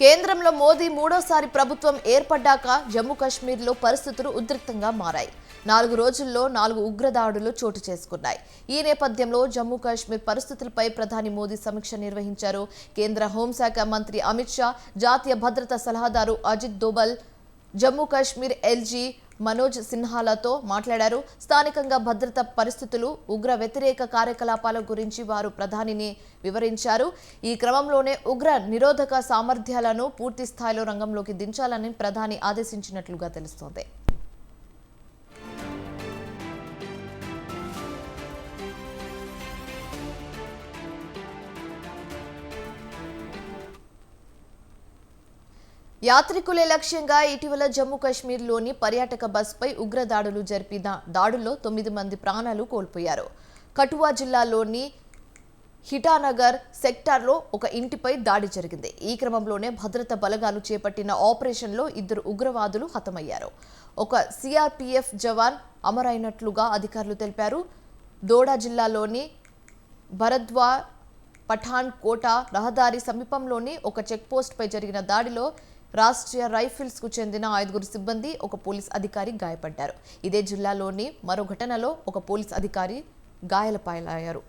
కేంద్రంలో మోదీ మూడోసారి ప్రభుత్వం ఏర్పడ్డాక జమ్మూ కాశ్మీర్లో పరిస్థితులు ఉద్రిక్తంగా మారాయి. నాలుగు రోజుల్లో నాలుగు ఉగ్రదాడులు చోటు చేసుకున్నాయి. ఈ నేపథ్యంలో జమ్మూ కాశ్మీర్ పరిస్థితులపై ప్రధాని మోదీ సమీక్ష నిర్వహించారు. కేంద్ర హోంశాఖ మంత్రి అమిత్ షా జాతీయ భద్రతా సలహాదారు అజిత్ దోబల్ జమ్మూ కాశ్మీర్ ఎల్జీ మనోజ్ సిన్హాలతో మాట్లాడారు. స్థానికంగా భద్రతా పరిస్థితులు ఉగ్ర వ్యతిరేక కార్యకలాపాల గురించి వారు ప్రధానిని వివరించారు. ఈ క్రమంలోనే ఉగ్ర నిరోధక సామర్థ్యాలను పూర్తి స్థాయిలో రంగంలోకి దించాలని ప్రధాని ఆదేశించినట్లుగా తెలుస్తోంది. యాత్రికులే లక్ష్యంగా ఇటీవల జమ్మూ కాశ్మీర్లోని పర్యాటక బస్పై ఉగ్రదాడులు జరిపిన దాడుల్లో తొమ్మిది మంది ప్రాణాలు కోల్పోయారు. కటువా జిల్లాలోని హిటానగర్ సెక్టార్లో ఒక ఇంటిపై దాడి జరిగింది. ఈ క్రమంలోనే భద్రత బలగాలు చేపట్టిన ఆపరేషన్లో ఇద్దరు ఉగ్రవాదులు హతమయ్యారు. ఒక సిఆర్పిఎఫ్ జవాన్ అమరైనట్లుగా అధికారులు తెలిపారు. దోడా జిల్లాలోని భరద్వా పఠాన్ కోట రహదారి సమీపంలోని ఒక చెక్పోస్ట్పై జరిగిన దాడిలో రాష్ట్రీయ రైఫిల్స్కు చెందిన ఐదుగురు సిబ్బంది ఒక పోలీస్ అధికారి గాయపడ్డారు. ఇదే జిల్లాలోని మరో ఘటనలో ఒక పోలీస్ అధికారి గాయాలపాలయ్యారు